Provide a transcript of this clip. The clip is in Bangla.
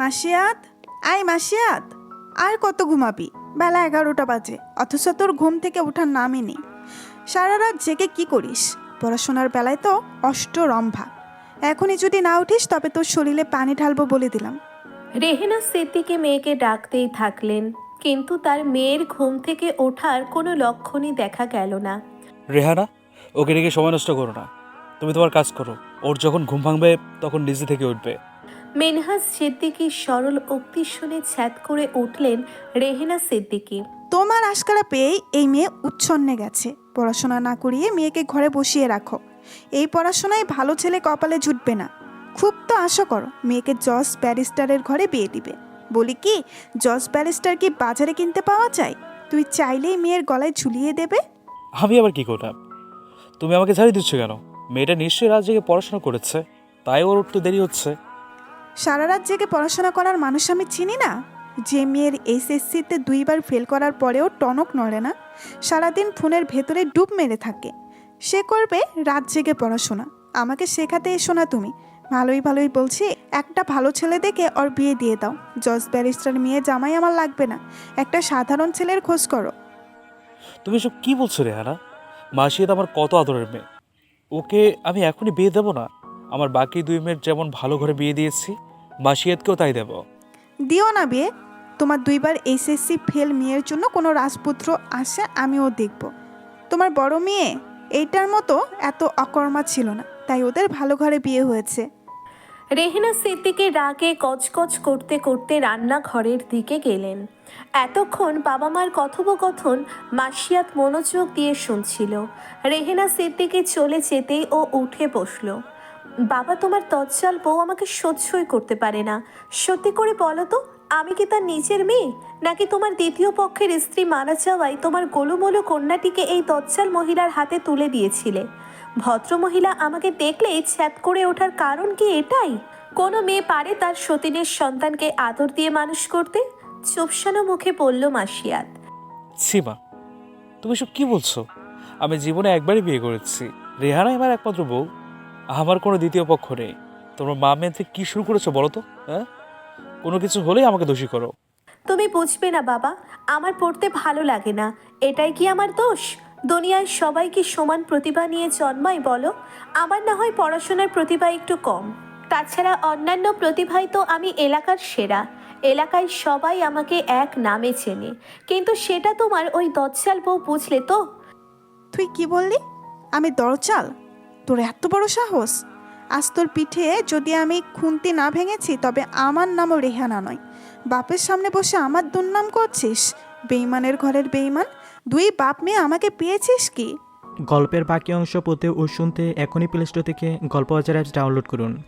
মাসিয়াত? আয় মাসিয়াত আর কত ঘুমাবি? বেলা এগারোটা বাজে অথচ তোর ঘুম থেকে ওঠার নামই নেই। সারা রাত জেগে কি করিস? পড়াশোনার বেলায় তো অষ্টরম্ভা। এখনই যদি না উঠিস তবে তোর শরীরে পানি ঢালবো বলে দিলাম। রেহেনা সিদ্দিকে মেয়েকে ডাকতেই থাকলেন কিন্তু তার মেয়ের ঘুম থেকে ওঠার কোনো লক্ষণই দেখা গেল না। রেহানা ওকে রেখে সময় নষ্ট করো না। তুমি তোমার কাজ করো। ওর যখন ঘুম ভাঙবে তখন নিজে থেকে উঠবে। মেনহাজ সিদ্দিকির সরল উক্তি শুনে ছ্যাদ করে উঠলেন রেহেনা সিদ্দিকি। তোমার আশকারা পেয়েই এই মেয়ে উচ্ছন্নে গেছে। পড়াশোনা না করিয়ে মেয়েকে ঘরে বসিয়ে রাখো। এই পড়াশোনায় ভালো ছেলে কপালে জুটবে না। খুব তো আশা করো মেয়েকে জজ ব্যারিস্টারের ঘরে বিয়ে দিবে। বলি কি জজ ব্যারিস্টার কি বাজারে কিনতে পাওয়া যায়? তুই চাইলেই মেয়ের গলায় ঝুলিয়ে দেবে। আমি আবার কি করলাম? তুমি আমাকে ছাড়িয়ে দিচ্ছ কেন? মেয়েটা নিশ্চয়ই রাত জেগে পড়াশোনা করেছে তাই ওর উঠতে দেরি হচ্ছে। সারা রাত জেগে পড়াশোনা করার মানুষ আমি চিনি না। যে মেয়ের এইচএসসিতে দুইবার ফেল করার পরেও টনক নড়ে না। সারাদিন ফোনের ভেতরে ডুব মেরে থাকে। সে করবে রাত জেগে পড়াশোনা। আমাকে শেখাতে এসো না তুমি। ভালোই ভালোই বলছি, একটা ভালো ছেলে দেখে ওর বিয়ে দিয়ে দাও। জজ ব্যারিস্টার মেয়ে জামাই আমার লাগবে না। একটা সাধারণ ছেলের খোঁজ করো। তুমি সব কি বলছো রেহানা? মাসিয়াত আমার কত আদরের মেয়ে। ওকে আমি এখনই বিয়ে দেবো না। আমার বাকি দুই মেয়ের যেমন ভালো ঘরে বিয়ে দিয়েছি মাসিয়াতকেও তাই দেবো। দিও না বিয়ে। তোমার দুইবার এইচএসসি ফেল মেয়ের জন্য কোনো রাজপুত্র আসে আমিও দেখব। তোমার বড় মেয়ে এইটার মতো এত অকর্মা ছিল না তাই ওদের ভালো ঘরে বিয়ে হয়েছে। রেহেনা সিদ্দিকি রাগে কচকচ করতে করতে রান্নাঘরের দিকে গেলেন। এতক্ষণ বাবা মার কথোপকথন মাসিয়াত মনোযোগ দিয়ে শুনছিল। রেহেনা সিদ্দিকি চলে যেতেই ও উঠে বসল। বাবা তোমার তৎসাল বউ আমাকে সহ্যই করতে পারে না। সত্যি করে বলো তো, আমি কি তার নিজের মেয়ে? নাকি তোমার দ্বিতীয় পক্ষের স্ত্রী মারা যাওয়ায় তোমার গোলুমোলু কন্যাটিকে এই তৎসাল মহিলার হাতে তুলে দিয়েছিলে? ভদ্রমহিলা আমাকে দেখলেই ছ্যাত করে ওঠার কারণ কি এটাই? কোনো মেয়ে পারে তার সতীনের সন্তানকে আদর দিয়ে মানুষ করতে? চুপসানো মুখে পড়ল মাসিয়াত। সীমা তুমি সব কি বলছো? আমি জীবনে একবারই বিয়ে করেছি। রেহানাই আমার একমাত্র বউ। আমার কোনো দ্বিতীয় পক্ষ নেই। তোমরা মা মেয়ে থেকে কি শুরু করেছ বলো তো হ্যাঁ? কোনো কিছু হলেই আমাকে দোষী করো। তুমি বুঝবে না বাবা আমার পড়তে ভালো লাগে না। এটাই কি আমার দোষ? দুনিয়ায় সবাই কি সমান প্রতিভা নিয়ে জন্মায় বলো? আমার না হয় পড়াশোনার প্রতিভা একটু কম। তাছাড়া অন্যান্য প্রতিভায় তো আমি এলাকার সেরা। এলাকায় সবাই আমাকে এক নামে চেনে। কিন্তু সেটা তোমার ওই দজ্জাল বউ বুঝলে তো? তুই কি বললি? আমি দরচাল তোর এত বড় সাহস? আজ তোর পিঠে যদি আমি খুন্তি না ভেঙেছি, তবে আমার নামও রেহানা নয়। বাপের সামনে বসে আমার দুর্নাম করছিস? বেইমানের ঘরের বেইমান দুই বাপ মেয়ে আমাকে পেয়েছিস কি? গল্পের বাকি অংশ পড়তে ও শুনতে এখনই প্লে স্টোর থেকে গল্প বাজার অ্যাপস ডাউনলোড করুন।